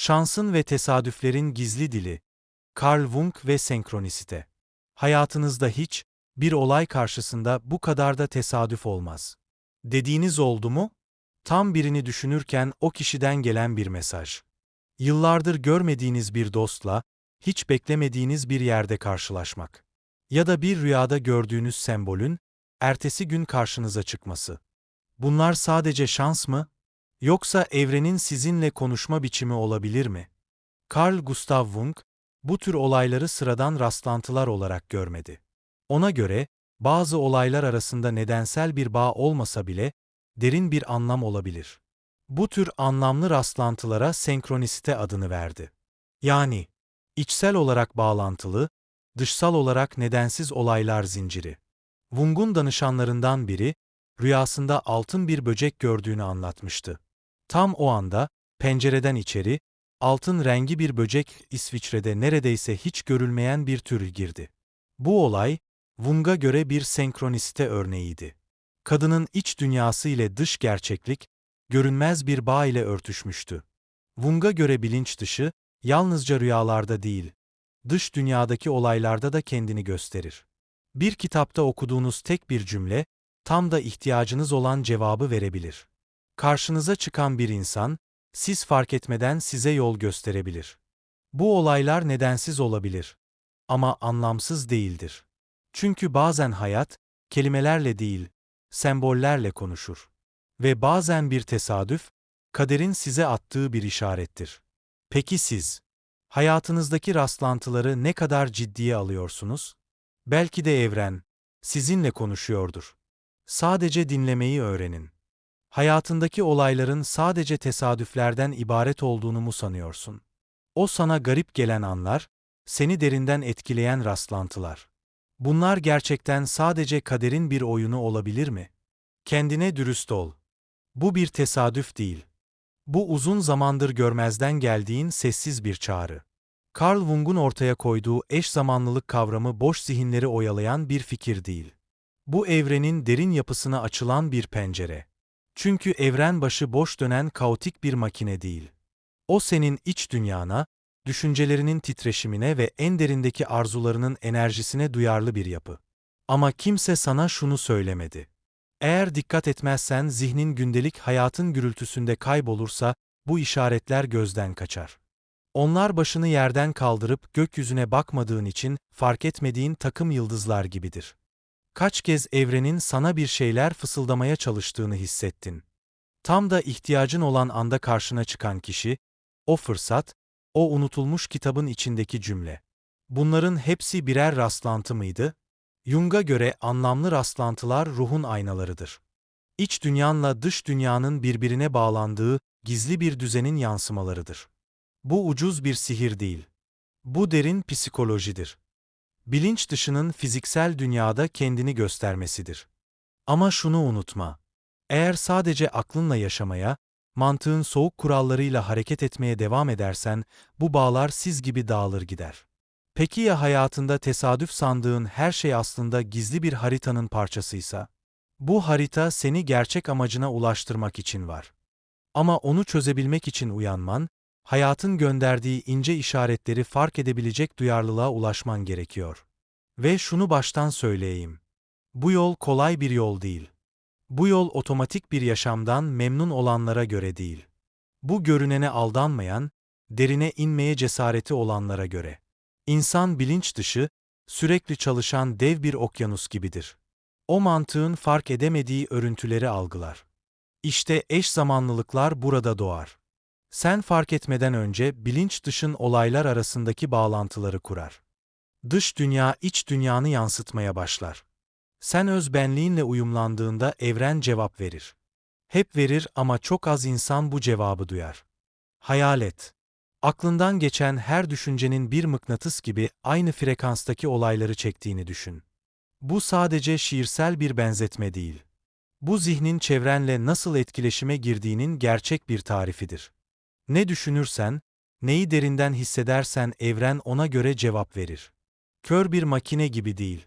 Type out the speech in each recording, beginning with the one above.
Şansın ve tesadüflerin gizli dili. Carl Jung ve senkronisite. Hayatınızda hiç, bir olay karşısında bu kadar da tesadüf olmaz. Dediğiniz oldu mu? Tam birini düşünürken o kişiden gelen bir mesaj. Yıllardır görmediğiniz bir dostla, hiç beklemediğiniz bir yerde karşılaşmak. Ya da bir rüyada gördüğünüz sembolün, ertesi gün karşınıza çıkması. Bunlar sadece şans mı? Yoksa evrenin sizinle konuşma biçimi olabilir mi? Carl Gustav Jung, bu tür olayları sıradan rastlantılar olarak görmedi. Ona göre, bazı olaylar arasında nedensel bir bağ olmasa bile, derin bir anlam olabilir. Bu tür anlamlı rastlantılara senkronisite adını verdi. Yani, içsel olarak bağlantılı, dışsal olarak nedensiz olaylar zinciri. Jung'un danışanlarından biri, rüyasında altın bir böcek gördüğünü anlatmıştı. Tam o anda, pencereden içeri, altın rengi bir böcek İsviçre'de neredeyse hiç görülmeyen bir tür girdi. Bu olay, Jung'a göre bir senkronisite örneğiydi. Kadının iç dünyası ile dış gerçeklik, görünmez bir bağ ile örtüşmüştü. Jung'a göre bilinç dışı, yalnızca rüyalarda değil, dış dünyadaki olaylarda da kendini gösterir. Bir kitapta okuduğunuz tek bir cümle, tam da ihtiyacınız olan cevabı verebilir. Karşınıza çıkan bir insan, siz fark etmeden size yol gösterebilir. Bu olaylar nedensiz olabilir. Ama anlamsız değildir. Çünkü bazen hayat, kelimelerle değil, sembollerle konuşur. Ve bazen bir tesadüf, kaderin size attığı bir işarettir. Peki siz, hayatınızdaki rastlantıları ne kadar ciddiye alıyorsunuz? Belki de evren, sizinle konuşuyordur. Sadece dinlemeyi öğrenin. Hayatındaki olayların sadece tesadüflerden ibaret olduğunu mu sanıyorsun? O sana garip gelen anlar, seni derinden etkileyen rastlantılar. Bunlar gerçekten sadece kaderin bir oyunu olabilir mi? Kendine dürüst ol. Bu bir tesadüf değil. Bu uzun zamandır görmezden geldiğin sessiz bir çağrı. Carl Jung'un ortaya koyduğu eş zamanlılık kavramı boş zihinleri oyalayan bir fikir değil. Bu evrenin derin yapısına açılan bir pencere. Çünkü evren başı boş dönen kaotik bir makine değil. O senin iç dünyana, düşüncelerinin titreşimine ve en derindeki arzularının enerjisine duyarlı bir yapı. Ama kimse sana şunu söylemedi. Eğer dikkat etmezsen zihnin gündelik hayatın gürültüsünde kaybolursa bu işaretler gözden kaçar. Onlar başını yerden kaldırıp gökyüzüne bakmadığın için fark etmediğin takım yıldızlar gibidir. Kaç kez evrenin sana bir şeyler fısıldamaya çalıştığını hissettin. Tam da ihtiyacın olan anda karşına çıkan kişi, o fırsat, o unutulmuş kitabın içindeki cümle. Bunların hepsi birer rastlantı mıydı? Jung'a göre anlamlı rastlantılar ruhun aynalarıdır. İç dünyanla dış dünyanın birbirine bağlandığı gizli bir düzenin yansımalarıdır. Bu ucuz bir sihir değil. Bu derin psikolojidir. Bilinç dışının fiziksel dünyada kendini göstermesidir. Ama şunu unutma. Eğer sadece aklınla yaşamaya, mantığın soğuk kurallarıyla hareket etmeye devam edersen, bu bağlar siz gibi dağılır gider. Peki ya hayatında tesadüf sandığın her şey aslında gizli bir haritanın parçasıysa? Bu harita seni gerçek amacına ulaştırmak için var. Ama onu çözebilmek için uyanman, hayatın gönderdiği ince işaretleri fark edebilecek duyarlılığa ulaşman gerekiyor. Ve şunu baştan söyleyeyim. Bu yol kolay bir yol değil. Bu yol otomatik bir yaşamdan memnun olanlara göre değil. Bu görünene aldanmayan, derine inmeye cesareti olanlara göre. İnsan bilinç dışı, sürekli çalışan dev bir okyanus gibidir. O mantığın fark edemediği örüntüleri algılar. İşte eş zamanlılıklar burada doğar. Sen fark etmeden önce bilinç dışın olaylar arasındaki bağlantıları kurar. Dış dünya iç dünyanı yansıtmaya başlar. Sen öz benliğinle uyumlandığında evren cevap verir. Hep verir ama çok az insan bu cevabı duyar. Hayal et. Aklından geçen her düşüncenin bir mıknatıs gibi aynı frekanstaki olayları çektiğini düşün. Bu sadece şiirsel bir benzetme değil. Bu zihnin çevrenle nasıl etkileşime girdiğinin gerçek bir tarifidir. Ne düşünürsen, neyi derinden hissedersen evren ona göre cevap verir. Kör bir makine gibi değil.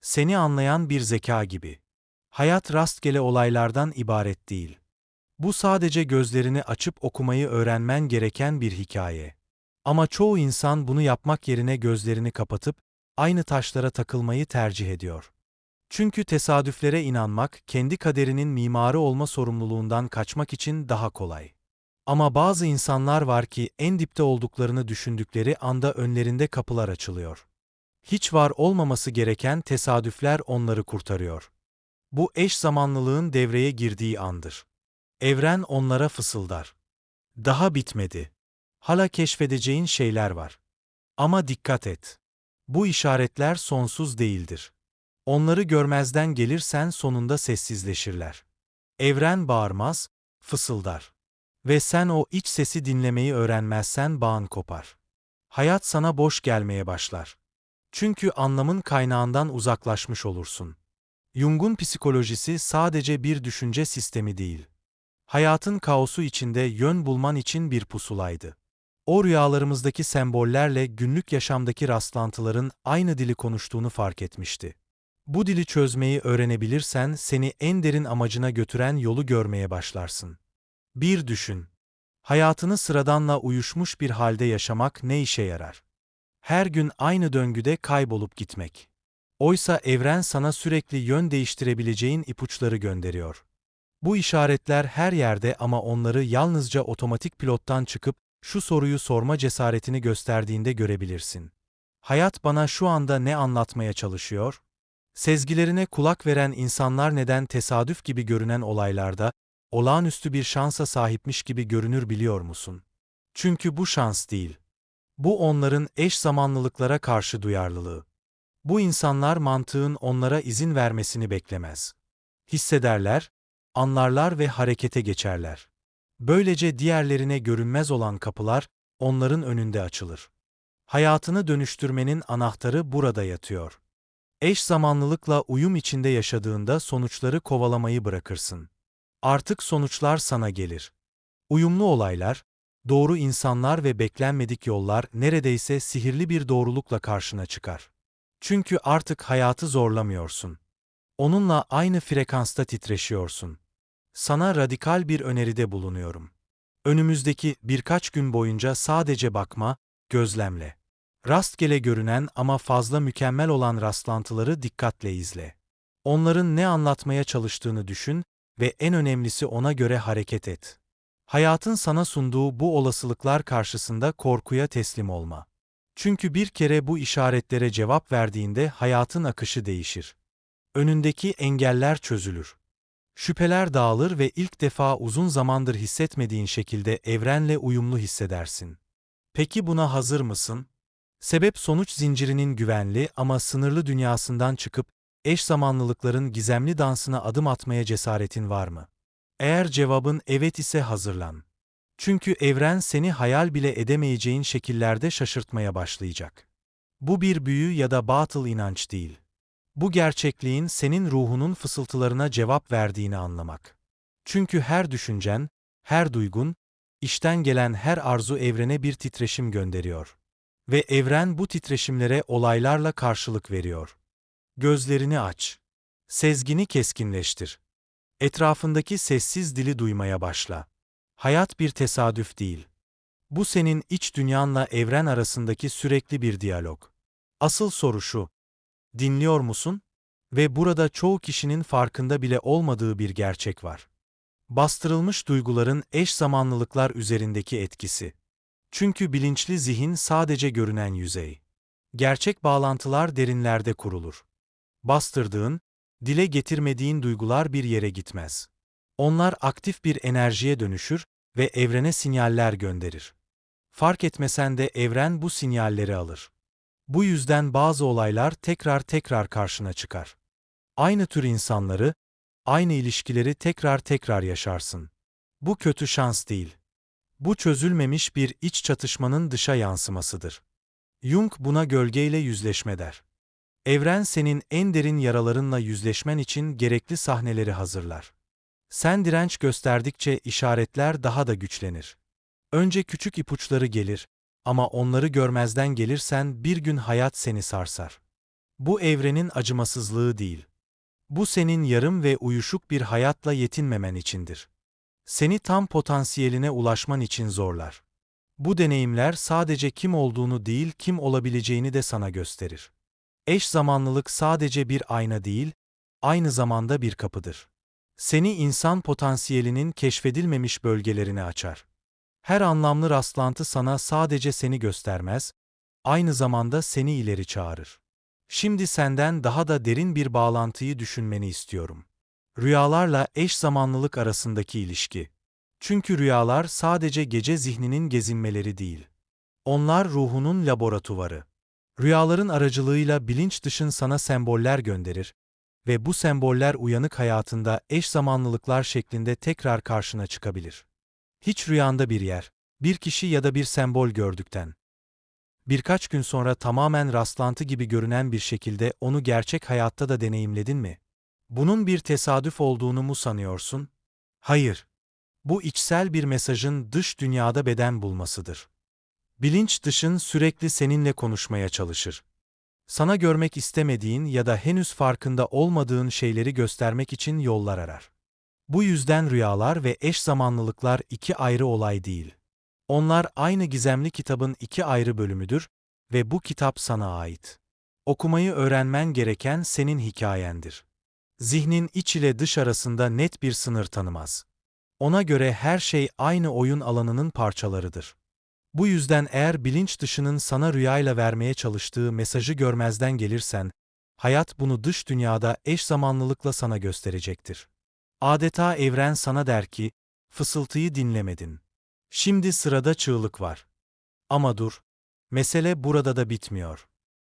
Seni anlayan bir zeka gibi. Hayat rastgele olaylardan ibaret değil. Bu sadece gözlerini açıp okumayı öğrenmen gereken bir hikaye. Ama çoğu insan bunu yapmak yerine gözlerini kapatıp aynı taşlara takılmayı tercih ediyor. Çünkü tesadüflere inanmak kendi kaderinin mimarı olma sorumluluğundan kaçmak için daha kolay. Ama bazı insanlar var ki en dipte olduklarını düşündükleri anda önlerinde kapılar açılıyor. Hiç var olmaması gereken tesadüfler onları kurtarıyor. Bu eş zamanlılığın devreye girdiği andır. Evren onlara fısıldar. Daha bitmedi. Hala keşfedeceğin şeyler var. Ama dikkat et. Bu işaretler sonsuz değildir. Onları görmezden gelirsen sonunda sessizleşirler. Evren bağırmaz, fısıldar. Ve sen o iç sesi dinlemeyi öğrenmezsen bağın kopar. Hayat sana boş gelmeye başlar. Çünkü anlamın kaynağından uzaklaşmış olursun. Jung'un psikolojisi sadece bir düşünce sistemi değil. Hayatın kaosu içinde yön bulman için bir pusulaydı. O rüyalarımızdaki sembollerle günlük yaşamdaki rastlantıların aynı dili konuştuğunu fark etmişti. Bu dili çözmeyi öğrenebilirsen seni en derin amacına götüren yolu görmeye başlarsın. Bir düşün. Hayatını sıradanla uyuşmuş bir halde yaşamak ne işe yarar? Her gün aynı döngüde kaybolup gitmek. Oysa evren sana sürekli yön değiştirebileceğin ipuçları gönderiyor. Bu işaretler her yerde ama onları yalnızca otomatik pilottan çıkıp şu soruyu sorma cesaretini gösterdiğinde görebilirsin. Hayat bana şu anda ne anlatmaya çalışıyor? Sezgilerine kulak veren insanlar neden tesadüf gibi görünen olaylarda olağanüstü bir şansa sahipmiş gibi görünür biliyor musun? Çünkü bu şans değil. Bu onların eş zamanlılıklara karşı duyarlılığı. Bu insanlar mantığın onlara izin vermesini beklemez. Hissederler, anlarlar ve harekete geçerler. Böylece diğerlerine görünmez olan kapılar onların önünde açılır. Hayatını dönüştürmenin anahtarı burada yatıyor. Eş zamanlılıkla uyum içinde yaşadığında sonuçları kovalamayı bırakırsın. Artık sonuçlar sana gelir. Uyumlu olaylar, doğru insanlar ve beklenmedik yollar neredeyse sihirli bir doğrulukla karşına çıkar. Çünkü artık hayatı zorlamıyorsun. Onunla aynı frekansta titreşiyorsun. Sana radikal bir öneride bulunuyorum. Önümüzdeki birkaç gün boyunca sadece bakma, gözlemle. Rastgele görünen ama fazla mükemmel olan rastlantıları dikkatle izle. Onların ne anlatmaya çalıştığını düşün ve en önemlisi ona göre hareket et. Hayatın sana sunduğu bu olasılıklar karşısında korkuya teslim olma. Çünkü bir kere bu işaretlere cevap verdiğinde hayatın akışı değişir. Önündeki engeller çözülür. Şüpheler dağılır ve ilk defa uzun zamandır hissetmediğin şekilde evrenle uyumlu hissedersin. Peki buna hazır mısın? Sebep sonuç zincirinin güvenli ama sınırlı dünyasından çıkıp eş zamanlılıkların gizemli dansına adım atmaya cesaretin var mı? Eğer cevabın evet ise hazırlan. Çünkü evren seni hayal bile edemeyeceğin şekillerde şaşırtmaya başlayacak. Bu bir büyü ya da batıl inanç değil. Bu gerçekliğin senin ruhunun fısıltılarına cevap verdiğini anlamak. Çünkü her düşüncen, her duygun, işten gelen her arzu evrene bir titreşim gönderiyor. Ve evren bu titreşimlere olaylarla karşılık veriyor. Gözlerini aç. Sezgini keskinleştir. Etrafındaki sessiz dili duymaya başla. Hayat bir tesadüf değil. Bu senin iç dünyanla evren arasındaki sürekli bir diyalog. Asıl soru şu. Dinliyor musun? Ve burada çoğu kişinin farkında bile olmadığı bir gerçek var. Bastırılmış duyguların eş zamanlılıklar üzerindeki etkisi. Çünkü bilinçli zihin sadece görünen yüzey. Gerçek bağlantılar derinlerde kurulur. Bastırdığın, dile getirmediğin duygular bir yere gitmez. Onlar aktif bir enerjiye dönüşür ve evrene sinyaller gönderir. Fark etmesen de evren bu sinyalleri alır. Bu yüzden bazı olaylar tekrar tekrar karşına çıkar. Aynı tür insanları, aynı ilişkileri tekrar tekrar yaşarsın. Bu kötü şans değil. Bu çözülmemiş bir iç çatışmanın dışa yansımasıdır. Jung buna gölgeyle yüzleşme der. Evren senin en derin yaralarınla yüzleşmen için gerekli sahneleri hazırlar. Sen direnç gösterdikçe işaretler daha da güçlenir. Önce küçük ipuçları gelir ama onları görmezden gelirsen bir gün hayat seni sarsar. Bu evrenin acımasızlığı değil. Bu senin yarım ve uyuşuk bir hayatla yetinmemen içindir. Seni tam potansiyeline ulaşman için zorlar. Bu deneyimler sadece kim olduğunu değil, kim olabileceğini de sana gösterir. Eş zamanlılık sadece bir ayna değil, aynı zamanda bir kapıdır. Seni insan potansiyelinin keşfedilmemiş bölgelerine açar. Her anlamlı rastlantı sana sadece seni göstermez, aynı zamanda seni ileri çağırır. Şimdi senden daha da derin bir bağlantıyı düşünmeni istiyorum. Rüyalarla eş zamanlılık arasındaki ilişki. Çünkü rüyalar sadece gece zihninin gezinmeleri değil. Onlar ruhunun laboratuvarı. Rüyaların aracılığıyla bilinç dışın sana semboller gönderir ve bu semboller uyanık hayatında eş zamanlılıklar şeklinde tekrar karşına çıkabilir. Hiç rüyanda bir yer, bir kişi ya da bir sembol gördükten. Birkaç gün sonra tamamen rastlantı gibi görünen bir şekilde onu gerçek hayatta da deneyimledin mi? Bunun bir tesadüf olduğunu mu sanıyorsun? Hayır. Bu içsel bir mesajın dış dünyada beden bulmasıdır. Bilinç dışın sürekli seninle konuşmaya çalışır. Sana görmek istemediğin ya da henüz farkında olmadığın şeyleri göstermek için yollar arar. Bu yüzden rüyalar ve eş zamanlılıklar iki ayrı olay değil. Onlar aynı gizemli kitabın iki ayrı bölümüdür ve bu kitap sana ait. Okumayı öğrenmen gereken senin hikayendir. Zihnin iç ile dış arasında net bir sınır tanımaz. Ona göre her şey aynı oyun alanının parçalarıdır. Bu yüzden eğer bilinç dışının sana rüyayla vermeye çalıştığı mesajı görmezden gelirsen, hayat bunu dış dünyada eş zamanlılıkla sana gösterecektir. Adeta evren sana der ki, fısıltıyı dinlemedin. Şimdi sırada çığlık var. Ama dur, mesele burada da bitmiyor.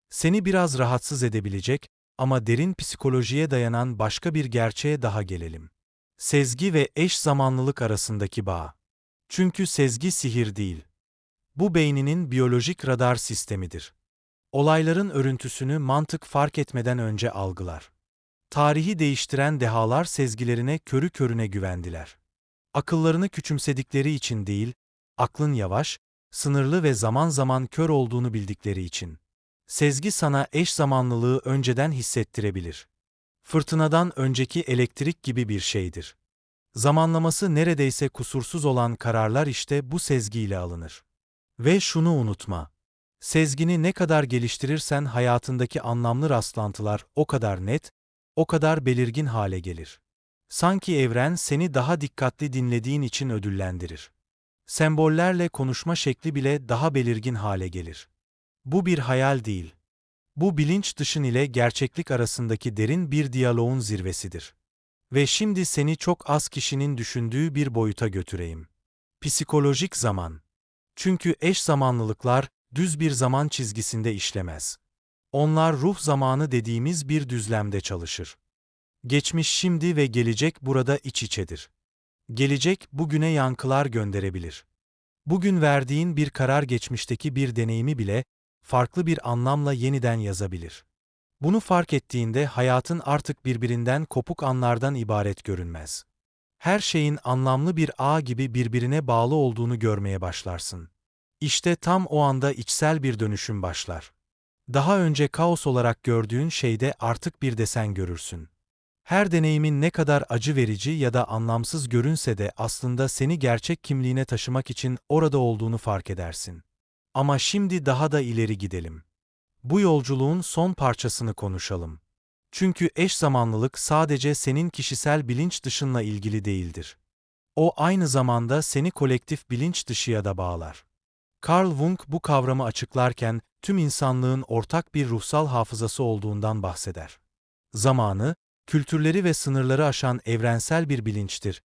Seni biraz rahatsız edebilecek ama derin psikolojiye dayanan başka bir gerçeğe daha gelelim. Sezgi ve eş zamanlılık arasındaki bağ. Çünkü sezgi sihir değil. Bu beyninin biyolojik radar sistemidir. Olayların örüntüsünü mantık fark etmeden önce algılar. Tarihi değiştiren dehalar sezgilerine körü körüne güvendiler. Akıllarını küçümsedikleri için değil, aklın yavaş, sınırlı ve zaman zaman kör olduğunu bildikleri için. Sezgi sana eş zamanlılığı önceden hissettirebilir. Fırtınadan önceki elektrik gibi bir şeydir. Zamanlaması neredeyse kusursuz olan kararlar işte bu sezgiyle alınır. Ve şunu unutma. Sezgini ne kadar geliştirirsen hayatındaki anlamlı rastlantılar o kadar net, o kadar belirgin hale gelir. Sanki evren seni daha dikkatli dinlediğin için ödüllendirir. Sembollerle konuşma şekli bile daha belirgin hale gelir. Bu bir hayal değil. Bu bilinç dışın ile gerçeklik arasındaki derin bir diyaloğun zirvesidir. Ve şimdi seni çok az kişinin düşündüğü bir boyuta götüreyim. Psikolojik zaman. Çünkü eş zamanlılıklar düz bir zaman çizgisinde işlemez. Onlar ruh zamanı dediğimiz bir düzlemde çalışır. Geçmiş şimdi ve gelecek burada iç içedir. Gelecek bugüne yankılar gönderebilir. Bugün verdiğin bir karar geçmişteki bir deneyimi bile farklı bir anlamla yeniden yazabilir. Bunu fark ettiğinde hayatın artık birbirinden kopuk anlardan ibaret görünmez. Her şeyin anlamlı bir ağ gibi birbirine bağlı olduğunu görmeye başlarsın. İşte tam o anda içsel bir dönüşüm başlar. Daha önce kaos olarak gördüğün şeyde artık bir desen görürsün. Her deneyimin ne kadar acı verici ya da anlamsız görünse de aslında seni gerçek kimliğine taşımak için orada olduğunu fark edersin. Ama şimdi daha da ileri gidelim. Bu yolculuğun son parçasını konuşalım. Çünkü eş zamanlılık sadece senin kişisel bilinç dışınla ilgili değildir. O aynı zamanda seni kolektif bilinç dışıya da bağlar. Carl Jung bu kavramı açıklarken tüm insanlığın ortak bir ruhsal hafızası olduğundan bahseder. Zamanı, kültürleri ve sınırları aşan evrensel bir bilinçtir.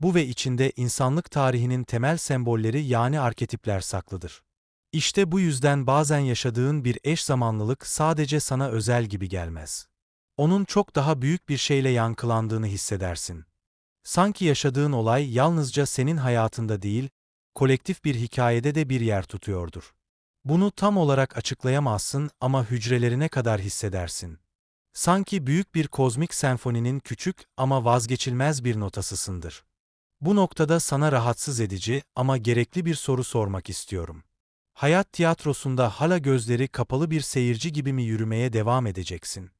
Bu ve içinde insanlık tarihinin temel sembolleri yani arketipler saklıdır. İşte bu yüzden bazen yaşadığın bir eş zamanlılık sadece sana özel gibi gelmez. Onun çok daha büyük bir şeyle yankılandığını hissedersin. Sanki yaşadığın olay yalnızca senin hayatında değil, kolektif bir hikayede de bir yer tutuyordur. Bunu tam olarak açıklayamazsın ama hücrelerine kadar hissedersin. Sanki büyük bir kozmik senfoninin küçük ama vazgeçilmez bir notasısındır. Bu noktada sana rahatsız edici ama gerekli bir soru sormak istiyorum. Hayat tiyatrosunda hala gözleri kapalı bir seyirci gibi mi yürümeye devam edeceksin?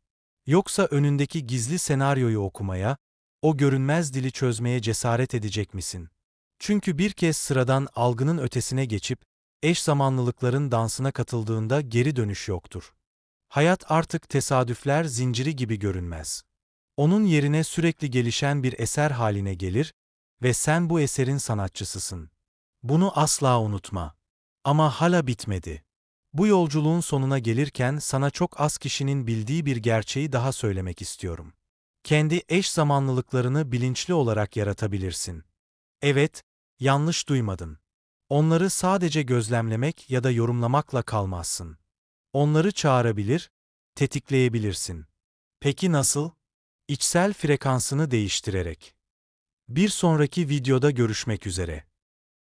Yoksa önündeki gizli senaryoyu okumaya, o görünmez dili çözmeye cesaret edecek misin? Çünkü bir kez sıradan algının ötesine geçip, eş zamanlılıkların dansına katıldığında geri dönüş yoktur. Hayat artık tesadüfler zinciri gibi görünmez. Onun yerine sürekli gelişen bir eser haline gelir ve sen bu eserin sanatçısısın. Bunu asla unutma. Ama hala bitmedi. Bu yolculuğun sonuna gelirken sana çok az kişinin bildiği bir gerçeği daha söylemek istiyorum. Kendi eş zamanlılıklarını bilinçli olarak yaratabilirsin. Evet, yanlış duymadın. Onları sadece gözlemlemek ya da yorumlamakla kalmazsın. Onları çağırabilir, tetikleyebilirsin. Peki nasıl? İçsel frekansını değiştirerek. Bir sonraki videoda görüşmek üzere.